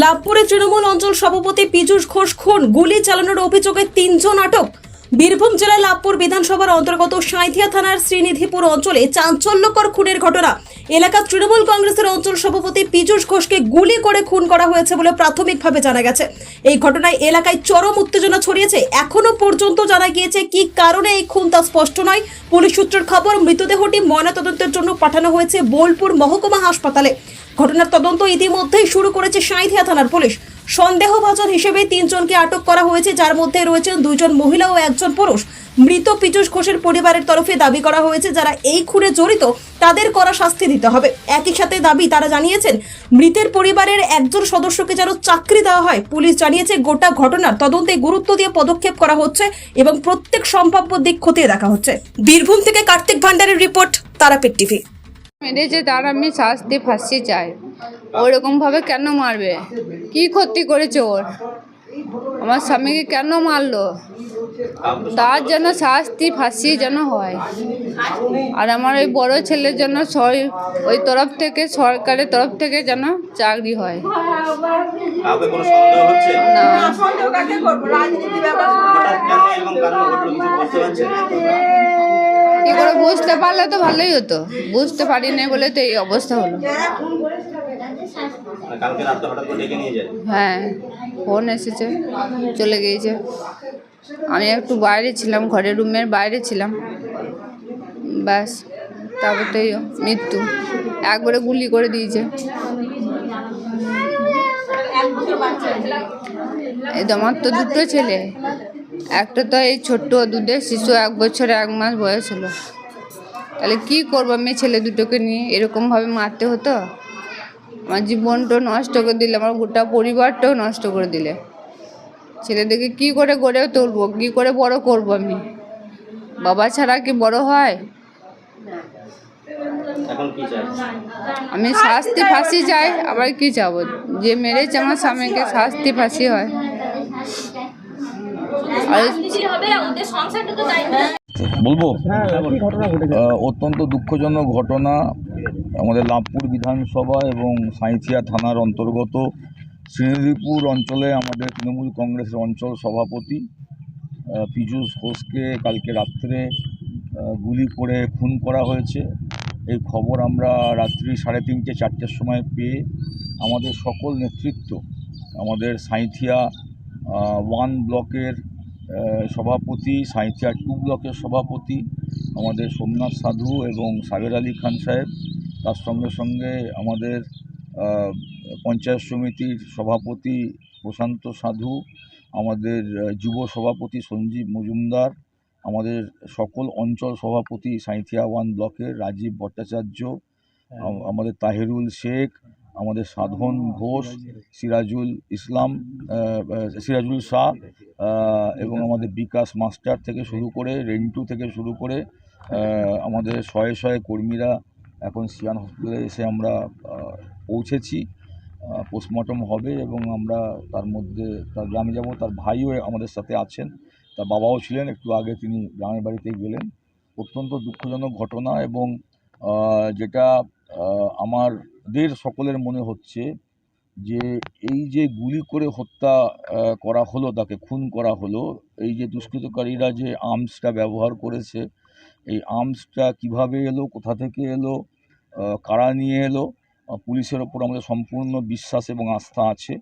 লাভপুরে তৃণমূল অঞ্চল সভাপতি পীযূষ ঘোষ খুন। গুলি চালানোর অভিযোগে তিনজন আটক। বীরভূম জেলার লাভপুর বিধানসভার অন্তর্গত সাঁইথিয়া থানার শ্রীনিধিপুর অঞ্চলে চাঞ্চল্যকর খুনের ঘটনা। এলাকার তৃণমূল কংগ্রেসের অঞ্চল সভাপতি পীযূষ ঘোষকে গুলি করে খুন করা হয়েছে বলে প্রাথমিকভাবে জানা গেছে। এই ঘটনায় এলাকায় চরম উত্তেজনা ছড়িয়েছে। এখনও পর্যন্ত জানা গিয়েছে কি কারণে এই খুন তা স্পষ্ট নয়। পুলিশ সূত্রের খবর মৃতদেহটি ময়নাতদন্তের জন্য পাঠানো হয়েছে বোলপুর মহকুমা হাসপাতালে। ঘটনার তদন্ত ইতিমধ্যেই শুরু করেছে সাঁইথিয়া থানার পুলিশ। সন্দেহভাজন হিসেবে তিনজনকে আটক করা হয়েছে, যার মধ্যে রয়েছেন দুজন মহিলা ও একজন পুরুষ। মৃত পীযূষ ঘোষের পরিবারের তরফে দাবি করা হয়েছে, যারা এই খুনে জড়িত, তাদের করা শাস্তি দিতে হবে। একই সাথে দাবি তারা জানিয়েছেন, মৃতের পরিবারের একজন সদস্যকে যেন চাকরি দেওয়া হয়। পুলিশ জানিয়েছে, গোটা ঘটনার তদন্তে গুরুত্ব দিয়ে পদক্ষেপ করা হচ্ছে এবং প্রত্যেক সম্ভাব্য দিক খতিয়ে দেখা হচ্ছে। বীরভূম থেকে কার্তিক ভান্ডারের রিপোর্ট, তারাপীঠ টিভি। মেরেছে তার আমি শাস্তি ফাঁসি চাই। ওরকমভাবে কেন মারবে? কি ক্ষতি করেছে ওর? আমার স্বামীকে কেন মারলো? তার যেন শাস্তি ফাঁসি যেন হয়। আর আমার ওই বড় ছেলের জন্য সর- ওই তরফ থেকে সরকারের তরফ থেকে যেন চাকরি হয়। না। কিছু বুঝতে পারলে তো ভালোই হতো। বুঝতে পারি না বলে তো এই অবস্থা হলো। হ্যাঁ ফোন এসেছে চলে গিয়েছে। আমি একটু বাইরে ছিলাম ঘরের রুমের বাইরে ছিলাম। ব্যাস তারপর তো মৃত্যু। একবারে গুলি করে দিয়েছে। এই তো আমার তো দুটো ছেলে। একটা তো এই ছোট্ট দুধের শিশু এক বছর এক মাস বয়স হলো। তাহলে কি করব আমি ছেলে দুটোকে নিয়ে? এরকমভাবে মারতে হতো? আমার জীবনটাও নষ্ট করে দিলে আমার গোটা পরিবারটাও নষ্ট করে দিলে। ছেলেদেরকে কি করে গড়ে তুলবো? কী করে বড় করব আমি? বাবা ছাড়া কি বড় হয়? আমি শাস্তি ফাঁসি চাই আবার কি চাবো? যে মেরেছে আমার স্বামীকে শাস্তি ফাঁসি হয়। বলব অত্যন্ত দুঃখজনক ঘটনা আমাদের লাভপুর বিধানসভা এবং সাঁইথিয়া থানার অন্তর্গত শ্রীনিধিপুর অঞ্চলে আমাদের তৃণমূল কংগ্রেসের অঞ্চল সভাপতি পীযূষ ঘোষকে কালকে রাত্রে গুলি করে খুন করা হয়েছে। এই খবর আমরা রাত্রি সাড়ে তিনটে, চারটের সময় পেয়ে আমাদের সকল নেতৃত্ব, আমাদের সাঁইথিয়া ওয়ান ব্লকের সভাপতি সাঁইথিয়া টু ব্লকের সভাপতি আমাদের সোমনাথ সাধু এবং সাগের আলী খান সাহেব। তার সঙ্গে সঙ্গে আমাদের পঞ্চায়েত সমিতির সভাপতি প্রশান্ত সাধু, আমাদের যুব সভাপতি সঞ্জীব মজুমদার, আমাদের সকল অঞ্চল সভাপতি সাঁইথিয়া ওয়ান ব্লকের রাজীব ভট্টাচার্য আমাদের তাহিরুল শেখ, আমাদের সাধন ঘোষ, সিরাজুল ইসলাম সিরাজুল শাহ এবং আমাদের বিকাশ মাস্টার থেকে শুরু করে রেন্টু থেকে শুরু করে আমাদের শয়ে শয়ে কর্মীরা এখন সিয়ান হসপিটালে এসে আমরা পৌঁছেছি। পোস্টমর্টম হবে এবং আমরা তার মধ্যে তার গ্রামে যাব। তার ভাইও আমাদের সাথে আছেন। তার বাবাও ছিলেন একটু আগে তিনি গ্রামের বাড়িতে গেলেন। অত্যন্ত দুঃখজনক ঘটনা এবং যেটা আমাদের সকলের মনে হচ্ছে যে এই যে গুলি করে হত্যা করা হলো, তাকে খুন করা হলো, এই যে দুষ্কৃতকারীরা যে আর্মসটা ব্যবহার করেছে, এই আর্মসটা কীভাবে এলো, কোথা থেকে এলো কারা নিয়ে এলো পুলিশের ওপর আমাদের সম্পূর্ণ বিশ্বাস এবং আস্থা আছে।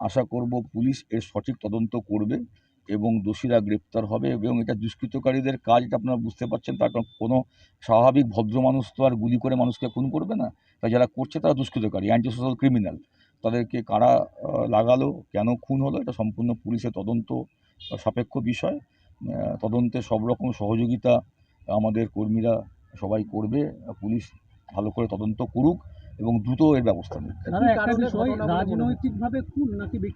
আশা করব পুলিশ এর সঠিক তদন্ত করবে এবং দোষীরা গ্রেপ্তার হবে এবং এটা দুষ্কৃতকারীদের কাজ, এটা আপনারা বুঝতে পারছেন, তার কোনো স্বাভাবিক ভদ্র মানুষ তো আর গুলি করে মানুষকে খুন করবে না। তাই যারা করছে তারা দুষ্কৃতকারী অ্যান্টি সোশ্যাল ক্রিমিনাল তাদেরকে কারা লাগালো কেন খুন হলো এটা সম্পূর্ণ পুলিশের তদন্ত সাপেক্ষ বিষয়। তদন্তে সব রকম সহযোগিতা আমাদের কর্মীরা সবাই করবে পুলিশ ভালো করে তদন্ত করুক এবং দ্রুত এর ব্যবস্থা নিক। দাদা একটা বিষয় রাজনৈতিকভাবে খুন নাকি